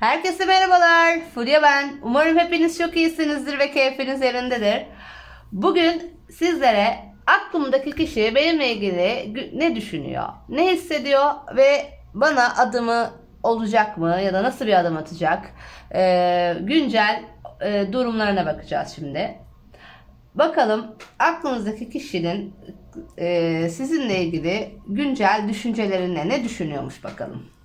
Herkese merhabalar. Fulya ben. Umarım hepiniz çok iyisinizdir ve keyfiniz yerindedir. Bugün sizlere aklımdaki kişi benimle ilgili ne düşünüyor, ne hissediyor ve bana adımı olacak mı ya da nasıl bir adım atacak ee, güncel e, durumlarına bakacağız şimdi. Bakalım aklınızdaki kişinin e, sizinle ilgili güncel düşüncelerine ne düşünüyormuş bakalım.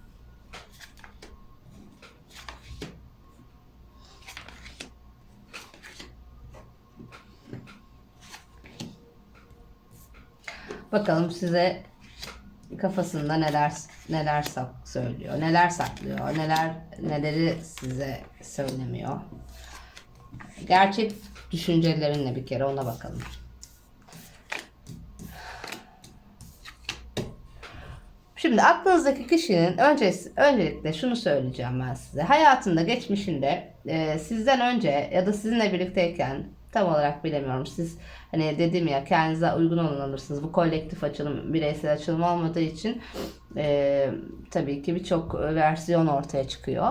Bakalım size kafasında neler neler sak söylüyor, neler saklıyor, neler neleri size söylemiyor. Gerçek düşüncelerinle bir kere ona bakalım. Şimdi aklınızdaki kişinin öncesi, öncelikle şunu söyleyeceğim ben size. Hayatında, geçmişinde e, sizden önce ya da sizinle birlikteyken tam olarak bilemiyorum. Siz hani dedim ya kendinize uygun olan alırsınız. Bu kolektif açılım, bireysel açılım olmadığı için e, tabii ki birçok versiyon ortaya çıkıyor.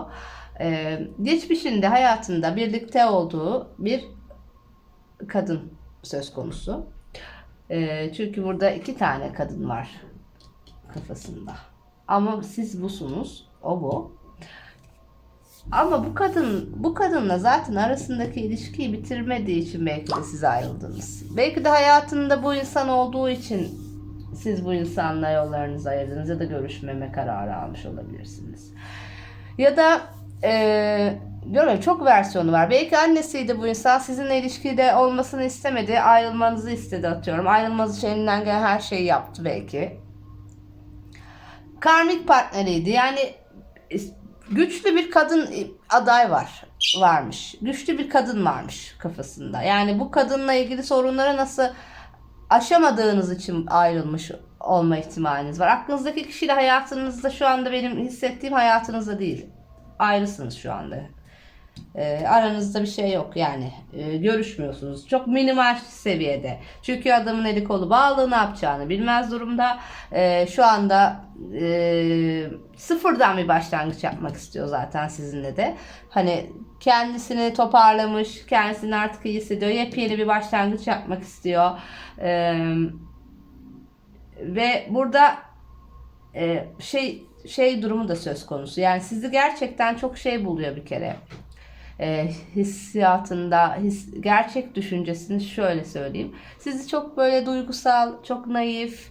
E, geçmişinde hayatında birlikte olduğu bir kadın söz konusu. E, çünkü burada iki tane kadın var kafasında. Ama siz busunuz, o bu. Ama bu kadın bu kadınla zaten arasındaki ilişkiyi bitirmediği için belki de siz ayrıldınız. Belki de hayatında bu insan olduğu için siz bu insanla yollarınızı ayırdınız ya da görüşmeme kararı almış olabilirsiniz. Ya da eee diyorum çok versiyonu var. Belki annesiydi bu insan sizinle ilişkide olmasını istemedi. Ayrılmanızı istedi atıyorum. Ayrılmanız için elinden gelen her şeyi yaptı belki karmik partneriydi. Yani güçlü bir kadın aday var varmış. Güçlü bir kadın varmış kafasında. Yani bu kadınla ilgili sorunları nasıl aşamadığınız için ayrılmış olma ihtimaliniz var. Aklınızdaki kişiyle hayatınızda şu anda benim hissettiğim hayatınızda değil. Ayrısınız şu anda. E, aranızda bir şey yok yani. E, görüşmüyorsunuz. Çok minimal seviyede. Çünkü adamın eli kolu bağlı ne yapacağını bilmez durumda. E, şu anda e, sıfırdan bir başlangıç yapmak istiyor zaten sizinle de. Hani kendisini toparlamış, kendisini artık iyi hissediyor. Yepyeni bir başlangıç yapmak istiyor. E, ve burada e, şey şey durumu da söz konusu. Yani sizi gerçekten çok şey buluyor bir kere e, hissiyatında, his, gerçek düşüncesini şöyle söyleyeyim. Sizi çok böyle duygusal, çok naif,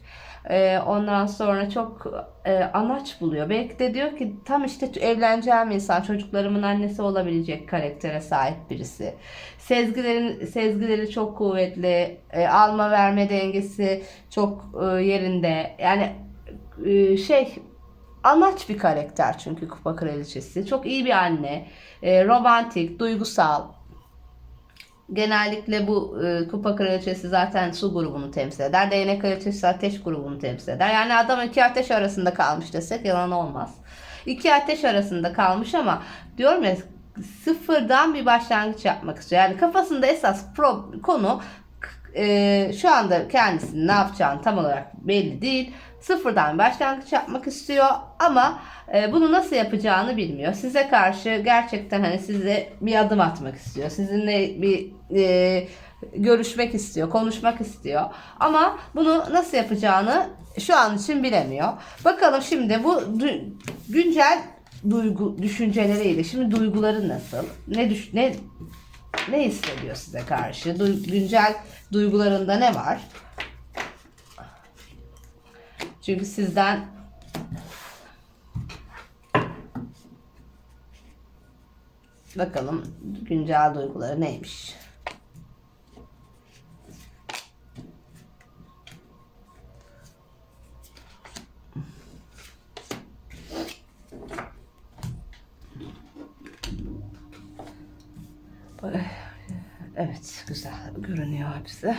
e, ondan sonra çok e, anaç buluyor. Belki de diyor ki tam işte evleneceğim insan, çocuklarımın annesi olabilecek karaktere sahip birisi. Sezgilerin sezgileri çok kuvvetli, e, alma verme dengesi çok e, yerinde. Yani şey anaç bir karakter çünkü Kupa Kraliçesi. Çok iyi bir anne. E, romantik, duygusal. Genellikle bu e, Kupa Kraliçesi zaten su grubunu temsil eder. Değnek Kraliçesi ateş grubunu temsil eder. Yani adam iki ateş arasında kalmış desek yalan olmaz. İki ateş arasında kalmış ama diyorum ya sıfırdan bir başlangıç yapmak istiyor. Yani kafasında esas pro, konu e, şu anda kendisinin ne yapacağını tam olarak belli değil. Sıfırdan başlangıç yapmak istiyor ama e, bunu nasıl yapacağını bilmiyor. Size karşı gerçekten hani size bir adım atmak istiyor. Sizinle bir e, görüşmek istiyor, konuşmak istiyor. Ama bunu nasıl yapacağını şu an için bilemiyor. Bakalım şimdi bu güncel duygu düşünceleriyle şimdi duyguları nasıl? Ne düş ne ne hissediyor size karşı? Du- güncel duygularında ne var? Çünkü sizden bakalım güncel duyguları neymiş? Evet, güzel görünüyor hepsi.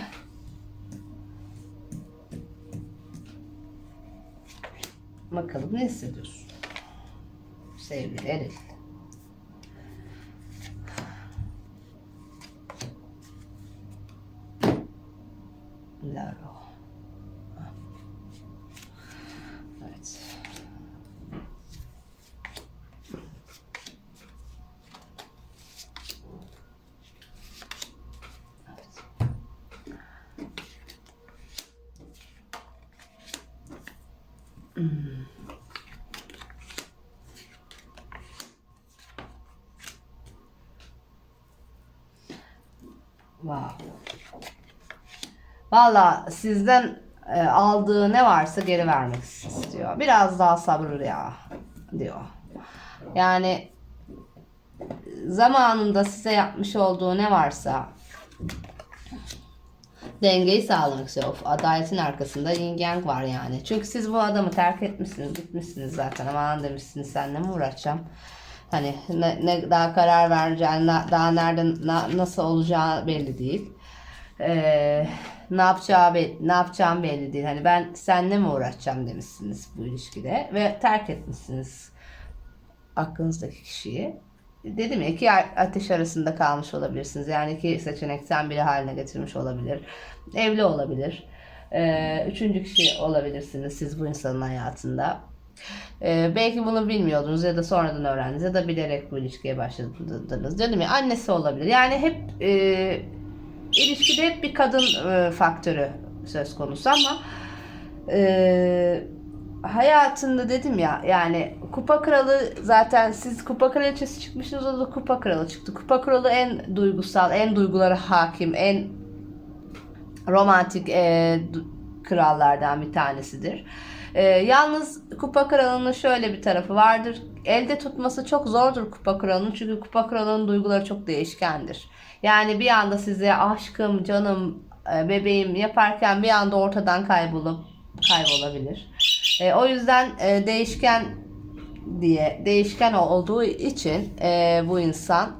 Bakalım ne hissediyorsun? Sevgili Eril. Laro. Evet. Wow. Valla sizden e, aldığı ne varsa geri vermek istiyor. Biraz daha sabır ya diyor. Yani zamanında size yapmış olduğu ne varsa dengeyi sağlamak istiyor. Of, adaletin arkasında yin yang var yani. Çünkü siz bu adamı terk etmişsiniz, gitmişsiniz zaten. Aman demişsiniz seninle mi uğraşacağım? Hani ne, ne daha karar vereceğin, daha nerede na- nasıl olacağı belli değil. Ee, ne yapacağı ne yapacağım belli değil. Hani ben seninle mi uğraşacağım demişsiniz bu ilişkide ve terk etmişsiniz aklınızdaki kişiyi. Dedim ya iki ateş arasında kalmış olabilirsiniz. Yani iki seçenekten biri haline getirmiş olabilir. Evli olabilir. Ee, üçüncü kişi olabilirsiniz siz bu insanın hayatında. Ee, belki bunu bilmiyordunuz ya da sonradan öğrendiniz ya da bilerek bu ilişkiye başladınız. Dedim ya annesi olabilir. Yani hep e, ilişkide hep bir kadın e, faktörü söz konusu ama e, hayatında dedim ya yani kupa kralı zaten siz kupa kraliçesi çıkmışsınız o da kupa kralı çıktı. Kupa kralı en duygusal, en duygulara hakim, en romantik e, krallardan bir tanesidir. E, yalnız kupa kralının şöyle bir tarafı vardır. Elde tutması çok zordur kupa kralının çünkü kupa kralının duyguları çok değişkendir. Yani bir anda size aşkım, canım, e, bebeğim yaparken bir anda ortadan kaybolup kaybolabilir. E, o yüzden e, değişken diye değişken olduğu için e, bu insan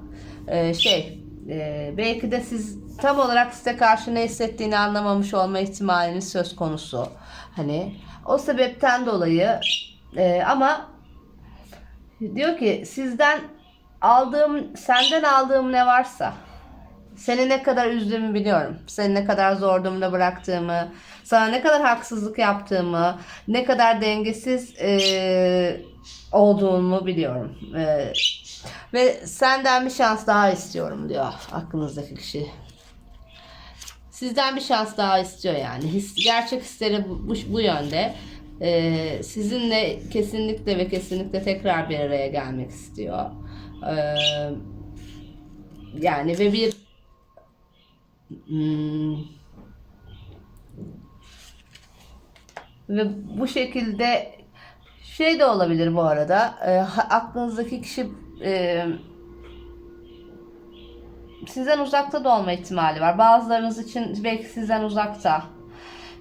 e, şey e, belki de siz tam olarak size karşı ne hissettiğini anlamamış olma ihtimaliniz söz konusu. Hani o sebepten dolayı e, ama diyor ki sizden aldığım senden aldığım ne varsa seni ne kadar üzdüğümü biliyorum. Seni ne kadar zor durumda bıraktığımı, sana ne kadar haksızlık yaptığımı, ne kadar dengesiz e, olduğumu biliyorum. E, ve senden bir şans daha istiyorum diyor aklınızdaki kişi. Sizden bir şans daha istiyor yani. His, gerçek hisleri bu, bu, bu yönde. E, sizinle kesinlikle ve kesinlikle tekrar bir araya gelmek istiyor. E, yani ve bir Hmm. Ve bu şekilde şey de olabilir bu arada. E, aklınızdaki kişi e, sizden uzakta da olma ihtimali var. Bazılarınız için belki sizden uzakta.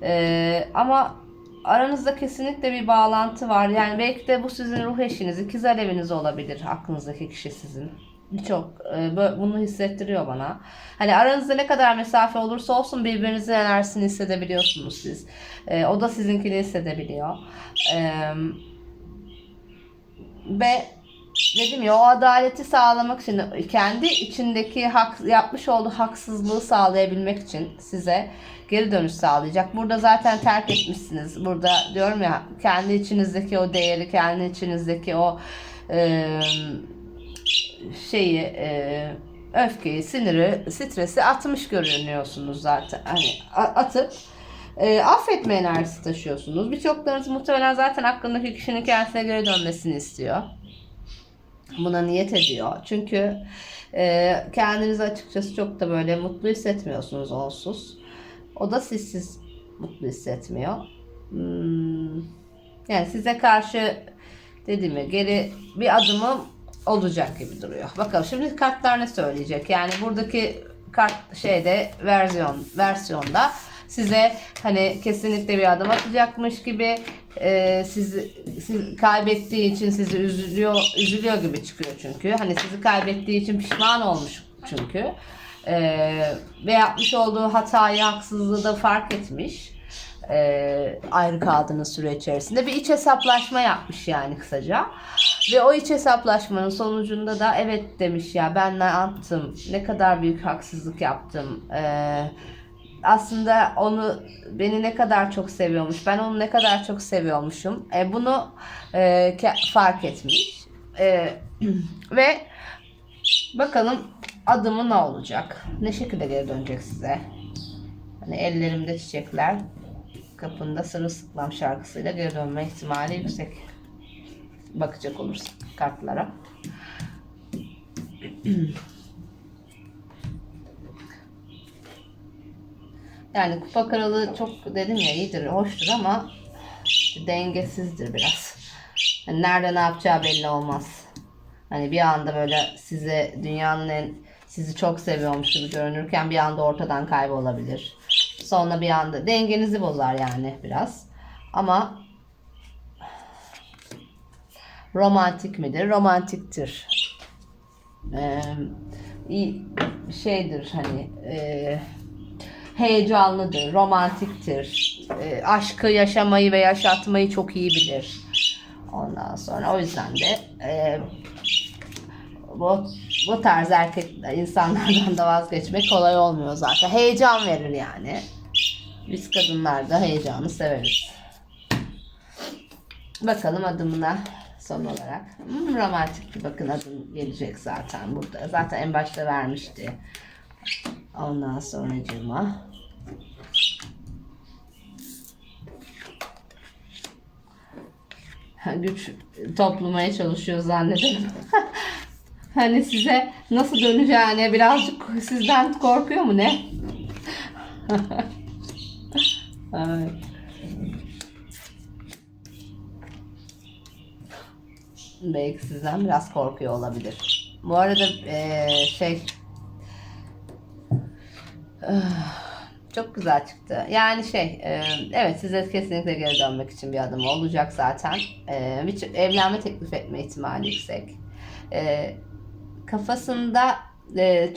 E, ama aranızda kesinlikle bir bağlantı var. Yani belki de bu sizin ruh eşiniz, ikiz aleviniz olabilir aklınızdaki kişi sizin. Birçok e, bunu hissettiriyor bana. Hani aranızda ne kadar mesafe olursa olsun birbirinizin enerjisini hissedebiliyorsunuz siz. E, o da sizinkini hissedebiliyor. E, ve dedim ya o adaleti sağlamak için kendi içindeki hak, yapmış olduğu haksızlığı sağlayabilmek için size geri dönüş sağlayacak. Burada zaten terk etmişsiniz. Burada diyorum ya kendi içinizdeki o değeri, kendi içinizdeki o e, şeyi e, öfkeyi, siniri, stresi atmış görünüyorsunuz zaten. Hani atıp e, affetme enerjisi taşıyorsunuz. Birçoklarınız muhtemelen zaten aklındaki kişinin kendisine geri dönmesini istiyor. Buna niyet ediyor. Çünkü e, kendinizi açıkçası çok da böyle mutlu hissetmiyorsunuz onsuz. O da sizsiz mutlu hissetmiyor. Hmm, yani size karşı dediğim gibi geri bir adımı olacak gibi duruyor. Bakalım şimdi kartlar ne söyleyecek? Yani buradaki kart şeyde versiyon versiyonda size hani kesinlikle bir adım atacakmış gibi e, sizi siz kaybettiği için sizi üzülüyor üzülüyor gibi çıkıyor çünkü. Hani sizi kaybettiği için pişman olmuş çünkü. E, ve yapmış olduğu hatayı, haksızlığı da fark etmiş. E, ayrı kaldığınız süre içerisinde bir iç hesaplaşma yapmış yani kısaca. Ve o iç hesaplaşmanın sonucunda da evet demiş ya ben ne yaptım, ne kadar büyük haksızlık yaptım. Ee, aslında onu beni ne kadar çok seviyormuş, ben onu ne kadar çok seviyormuşum. E, bunu e, fark etmiş. E, ve bakalım adımı ne olacak? Ne şekilde geri dönecek size? Hani ellerimde çiçekler, kapında sırılsıklam şarkısıyla geri dönme ihtimali yüksek bakacak olursak kartlara. Yani kupa kralı çok dedim ya iyidir, hoştur ama dengesizdir biraz. Hani nerede ne yapacağı belli olmaz. Hani bir anda böyle size dünyanın en sizi çok seviyormuş gibi görünürken bir anda ortadan kaybolabilir. Sonra bir anda dengenizi bozar yani biraz. Ama romantik midir? Romantiktir. Ee, şeydir hani e, heyecanlıdır, romantiktir. E, aşkı yaşamayı ve yaşatmayı çok iyi bilir. Ondan sonra o yüzden de e, bu, bu tarz erkek insanlardan da vazgeçmek kolay olmuyor zaten. Heyecan verir yani. Biz kadınlar da heyecanı severiz. Bakalım adımına son olarak. Hmm, romantik bir bakın adım gelecek zaten burada. Zaten en başta vermişti. Ondan sonra cıma. Güç toplamaya çalışıyor zannederim. hani size nasıl döneceğine birazcık sizden korkuyor mu ne? Belki sizden biraz korkuyor olabilir. Bu arada eee, şey çok güzel çıktı. Yani şey, e, evet size kesinlikle geri dönmek için bir adım olacak zaten. E, bir, evlenme teklif etme ihtimali yüksek. E, kafasında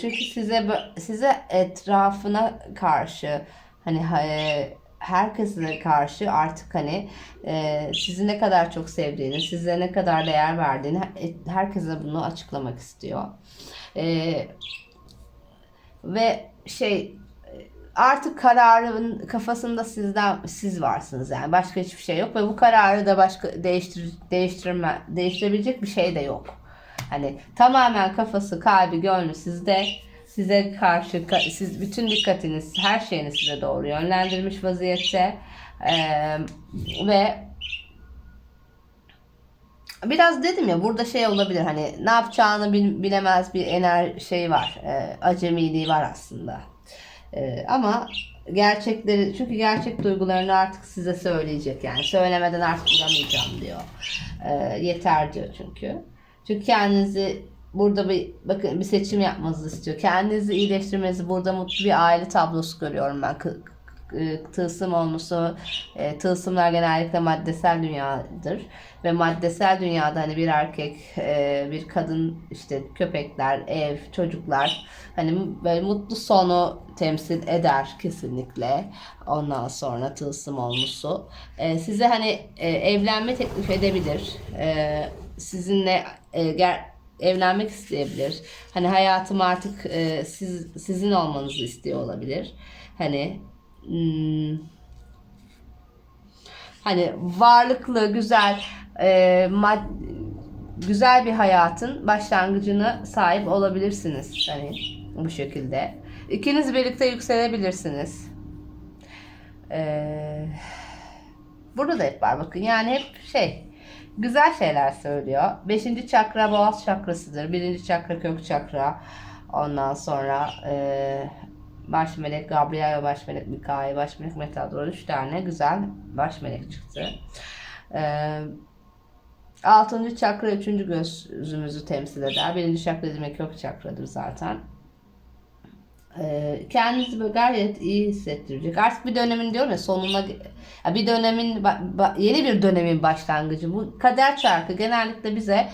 çünkü size size etrafına karşı hani herkese karşı artık hani e, sizi ne kadar çok sevdiğini, size ne kadar değer verdiğini he- herkese bunu açıklamak istiyor. E, ve şey artık kararın kafasında sizden siz varsınız yani başka hiçbir şey yok ve bu kararı da başka değiştir değiştirme değiştirebilecek bir şey de yok. Hani tamamen kafası, kalbi, gönlü sizde. Size karşı ka- siz bütün dikkatiniz, her şeyiniz size doğru yönlendirmiş vaziyette. Ee, ve biraz dedim ya burada şey olabilir hani ne yapacağını bil- bilemez bir ener şey var. E, acemiliği var aslında. E, ama gerçekleri çünkü gerçek duygularını artık size söyleyecek yani söylemeden artık duramayacağım diyor. E, yeter diyor çünkü. Çünkü kendinizi burada bir bakın bir seçim yapmanızı istiyor. Kendinizi iyileştirmenizi burada mutlu bir aile tablosu görüyorum ben. E, tılsım olması, e, tılsımlar genellikle maddesel dünyadır ve maddesel dünyada hani bir erkek, e, bir kadın, işte köpekler, ev, çocuklar hani böyle mutlu sonu temsil eder kesinlikle. Ondan sonra tılsım olmusu. E, size hani e, evlenme teklif edebilir. E, sizinle e, ger evlenmek isteyebilir. Hani hayatım artık e, siz sizin olmanızı istiyor olabilir. Hani hmm, hani varlıklı, güzel, e, mad güzel bir hayatın başlangıcına sahip olabilirsiniz. Hani bu şekilde. İkiniz birlikte yükselebilirsiniz. Ee, burada da hep var bakın. Yani hep şey güzel şeyler söylüyor. Beşinci çakra boğaz çakrasıdır. Birinci çakra kök çakra. Ondan sonra e, baş melek Gabriel ve baş melek Mikail, baş melek Metador. Üç tane güzel baş melek çıktı. E, altıncı çakra üçüncü gözümüzü temsil eder. Birinci çakra demek kök çakradır zaten. E, kendinizi böyle gayet iyi hissettirecek. Artık bir dönemin diyorum ya sonuna bir dönemin yeni bir dönemin başlangıcı. Bu kader çarkı genellikle bize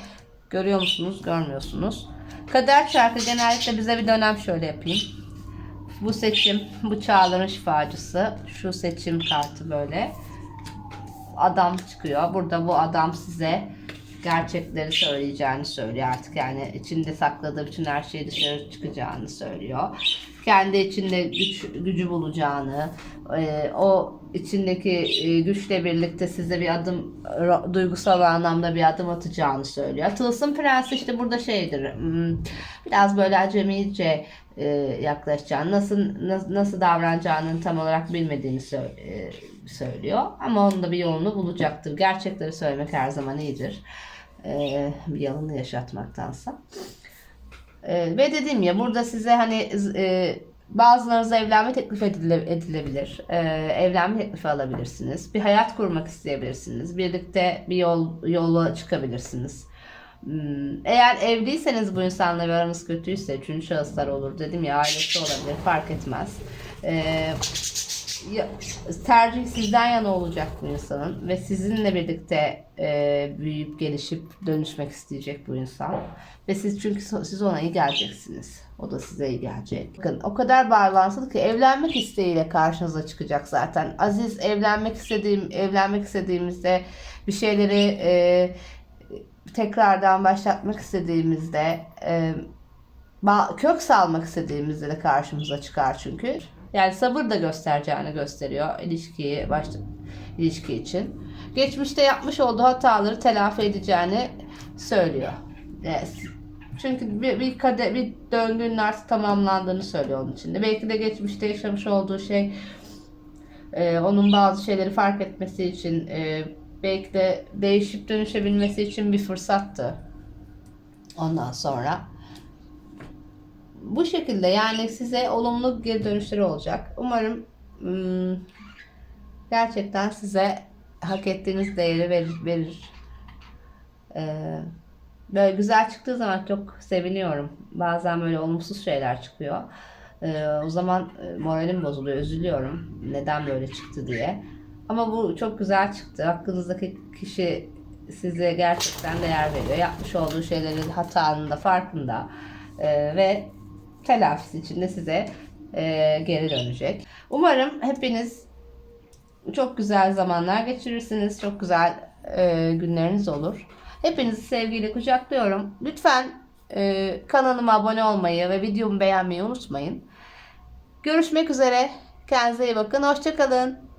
görüyor musunuz, görmüyorsunuz. Kader çarkı genellikle bize bir dönem şöyle yapayım. Bu seçim, bu çağların şifacısı. Şu seçim kartı böyle. Adam çıkıyor. Burada bu adam size gerçekleri söyleyeceğini söylüyor artık. Yani içinde sakladığı bütün her şeyi dışarı çıkacağını söylüyor. Kendi içinde güç gücü bulacağını, e, o içindeki e, güçle birlikte size bir adım duygusal anlamda bir adım atacağını söylüyor. Tılsım Prensi işte burada şeydir. hmm, Biraz böyle acemice e, yaklaşacağını, nasıl nasıl, nasıl davranacağını tam olarak bilmediğini e, söylüyor. Ama onun da bir yolunu bulacaktır. Gerçekleri söylemek her zaman iyidir. E, bir yalanı yaşatmaktansa. E, ve dediğim ya burada size hani e, Bazılarınıza evlenme teklif edile- edilebilir. Ee, evlenme teklifi alabilirsiniz. Bir hayat kurmak isteyebilirsiniz. Birlikte bir yol yola çıkabilirsiniz. Hmm, Eğer evliyseniz bu insanla bir aranız kötüyse, üçüncü şahıslar olur dedim ya ailesi olabilir fark etmez. Ee, tercih sizden yana olacak bu insanın ve sizinle birlikte e, büyüyüp gelişip dönüşmek isteyecek bu insan ve siz çünkü siz ona iyi geleceksiniz. O da size iyi gelecek. Bakın o kadar bağlantılı ki evlenmek isteğiyle karşınıza çıkacak zaten. Aziz evlenmek istediğim evlenmek istediğimizde bir şeyleri e, tekrardan başlatmak istediğimizde e, kök salmak istediğimizde de karşımıza çıkar çünkü. Yani sabır da göstereceğini gösteriyor ilişkiyi başta ilişki için. Geçmişte yapmış olduğu hataları telafi edeceğini söylüyor. Evet. Çünkü bir, bir kade bir döngünün artık tamamlandığını söylüyor onun içinde. Belki de geçmişte yaşamış olduğu şey e, onun bazı şeyleri fark etmesi için e, belki de değişip dönüşebilmesi için bir fırsattı. Ondan sonra bu şekilde yani size olumlu geri dönüşleri olacak. Umarım hmm, gerçekten size hak ettiğiniz değeri verir. verir. Ee, böyle güzel çıktığı zaman çok seviniyorum. Bazen böyle olumsuz şeyler çıkıyor. Ee, o zaman e, moralim bozuluyor, üzülüyorum. Neden böyle çıktı diye. Ama bu çok güzel çıktı. Hakkınızdaki kişi size gerçekten değer veriyor. Yapmış olduğu şeylerin hatanın da farkında. Ee, ve telafisi için de size e, geri dönecek. Umarım hepiniz çok güzel zamanlar geçirirsiniz. Çok güzel e, günleriniz olur. Hepinizi sevgiyle kucaklıyorum. Lütfen e, kanalıma abone olmayı ve videomu beğenmeyi unutmayın. Görüşmek üzere. Kendinize iyi bakın. Hoşçakalın.